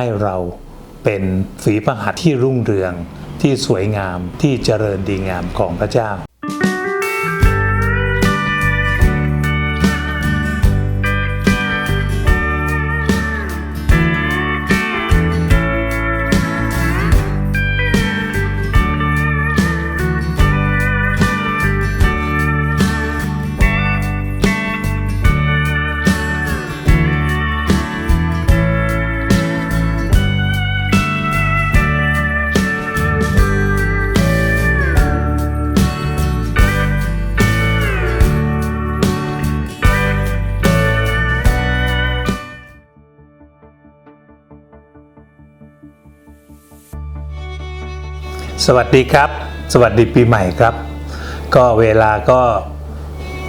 ให้เราเป็นฝีพระหัตถ์ที่รุ่งเรืองที่สวยงามที่เจริญดีงามของพระเจ้า สวัสดีครับ สวัสดีปีใหม่ครับ ก็เวลาก็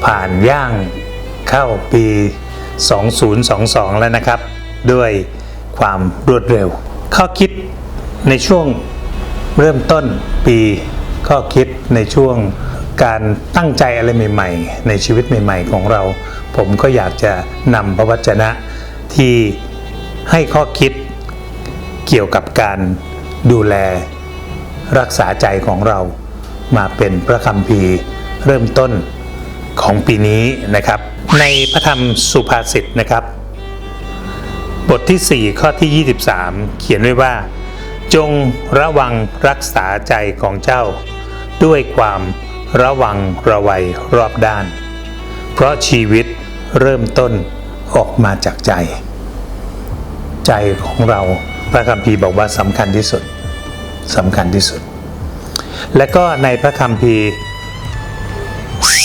ผ่านย่างเข้าปี 2022 แล้วนะครับ ด้วยความรวดเร็ว ข้อคิดในช่วงเริ่มต้นปี ข้อคิดในช่วงการตั้งใจอะไรใหม่ ๆ ในชีวิตใหม่ ๆ ของเรา ผมก็อยากจะนำพระวจนะที่ให้ข้อคิดเกี่ยวกับการดูแล รักษาใจของเรามาเป็นพระคัมภีร์เริ่มต้นของปีนี้นะครับ ในพระธรรมสุภาษิตนะครับ บทที่ 4 ข้อที่ 23 เขียนไว้ว่า จงระวังรักษาใจของเจ้า ด้วยความระวังระวัยรอบด้าน เพราะชีวิตเริ่มต้นออกมาจากใจ ใจของเราพระคัมภีร์บอกว่าสำคัญที่สุด สำคัญที่สุด และก็ในพระคัมภีร์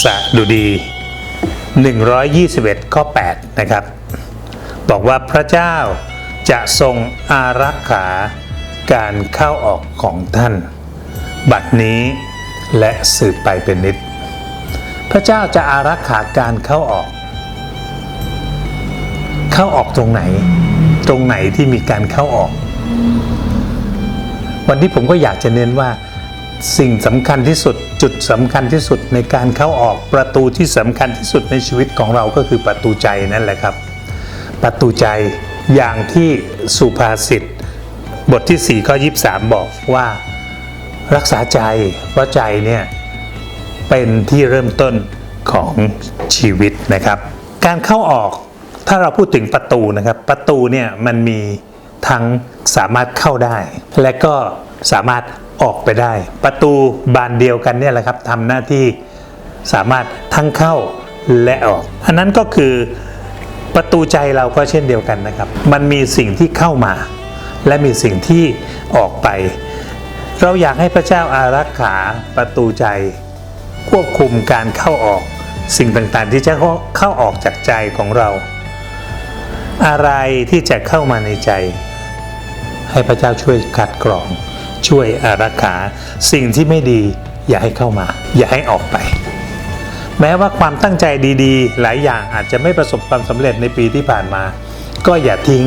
สดุดี 121 ข้อ 8 นะครับ บอกว่าพระเจ้าจะทรงอารักขาการเข้าออกของท่าน บัดนี้และสืบไปเป็นนิด พระเจ้าจะอารักขาการเข้าออก เข้าออกตรงไหน ตรงไหนที่มีการเข้าออก วันนี้ผมก็อยากจะเน้นว่าสิ่งสำคัญที่สุดจุดสำคัญที่สุดในการเข้าออกประตูที่สำคัญที่สุดในชีวิตของเราก็คือประตูใจนั่นแหละครับ ประตูใจอย่างที่สุภาษิตบทที่ 4 ข้อ 23 บอกว่ารักษาใจเพราะใจเนี่ยเป็นที่เริ่มต้นของชีวิตนะครับ การเข้าออกถ้าเราพูดถึงประตูนะครับ ประตูเนี่ยมันมี ทั้งสามารถเข้าได้ และก็สามารถออกไปได้ ประตูบานเดียวกันเนี่ยแหละครับทำหน้าที่สามารถทั้งเข้าและออก อันนั้นก็คือประตูใจเราก็เช่นเดียวกันนะครับ มันมีสิ่งที่เข้ามา และมีสิ่งที่ออกไป เราอยากให้พระเจ้าอารักขาประตูใจ ควบคุมการเข้าออก สิ่งต่างๆที่จะเข้าออกจากใจของเรา อะไรที่จะเข้ามาในใจ ให้พระเจ้าช่วยคัดกรอง ช่วยอารักขา สิ่งที่ไม่ดีอย่าให้เข้ามา อย่าให้ออกไป แม้ว่าความตั้งใจดีๆ หลายอย่างอาจจะไม่ประสบความสำเร็จในปีที่ผ่านมา ก็อย่าทิ้ง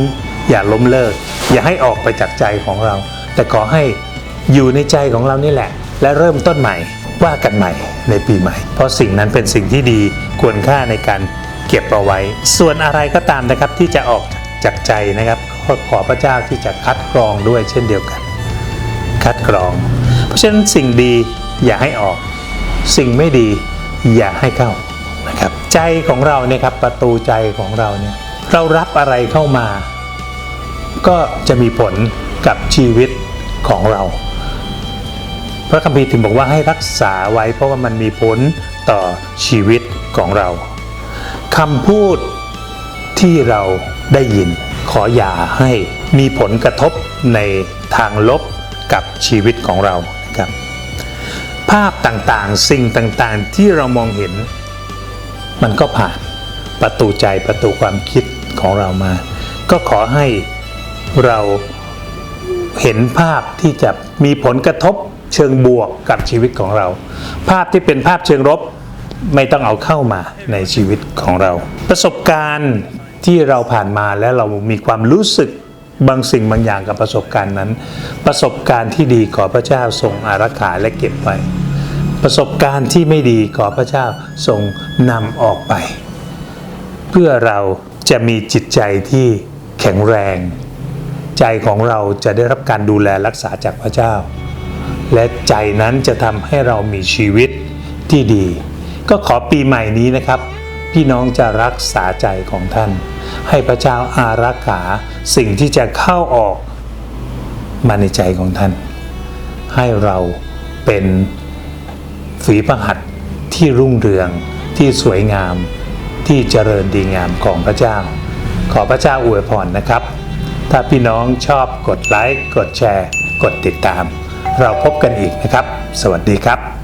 อย่าล้มเลิก อย่าให้ออกไปจากใจของเรา แต่ขอให้อยู่ในใจของเรานี่แหละ และเริ่มต้นใหม่ว่ากันใหม่ในปีใหม่ เพราะสิ่งนั้นเป็นสิ่งที่ดีควรค่าในการเก็บเอาไว้ ส่วนอะไรก็ตามนะครับที่จะออกจากใจนะครับ ก็ขอพระเจ้าที่จะคัดกรองด้วยเช่นเดียวกัน คัดกรอง เพราะฉะนั้นสิ่งดีอย่าให้ออก สิ่งไม่ดีอย่าให้เข้านะครับใจของเราเนี่ยครับประตูใจของเราเนี่ยเรารับอะไรเข้ามา ก็จะมีผลกับชีวิตของเรา พระคัมภีร์ถึงบอกว่าให้รักษาไว้เพราะว่ามันมีผลต่อชีวิตของเราคำพูดที่เราได้ยิน ขออย่าให้มีผลกระทบในทางลบกับชีวิตของเรานะครับภาพต่างๆ สิ่งต่างๆ ที่เรามองเห็น มันก็ผ่านประตูใจประตูความคิดของเรามา ก็ขอให้เราเห็นภาพที่จะมีผลกระทบเชิงบวกกับชีวิตของเรา ภาพที่เป็นภาพเชิงลบไม่ต้องเอาเข้ามาในชีวิตของเรา ประสบการณ์ ที่เราผ่านมาและเรามีความรู้สึกบางสิ่งบางอย่างกับประสบการณ์นั้น ประสบการณ์ที่ดีขอพระเจ้าทรงอารักขาและเก็บไว้ประสบการณ์ที่ไม่ดีขอพระเจ้าทรงนำออกไป เพื่อเราจะมีจิตใจที่แข็งแรง ใจของเราจะได้รับการดูแลรักษาจากพระเจ้า และใจนั้นจะทำให้เรามีชีวิตที่ดี ก็ขอปีใหม่นี้นะครับ พี่น้องจะรักษาใจของท่าน ให้พระเจ้าอารักขาสิ่งที่จะเข้าออกมาในใจของท่าน ให้เราเป็นฝีพระหัตถ์ที่รุ่งเรืองที่สวยงามที่เจริญดีงามของพระเจ้า ขอพระเจ้าอวยพรนะครับ ถ้าพี่น้องชอบกดไลค์กดแชร์ กดติดตาม เราพบกันอีกนะครับ สวัสดีครับ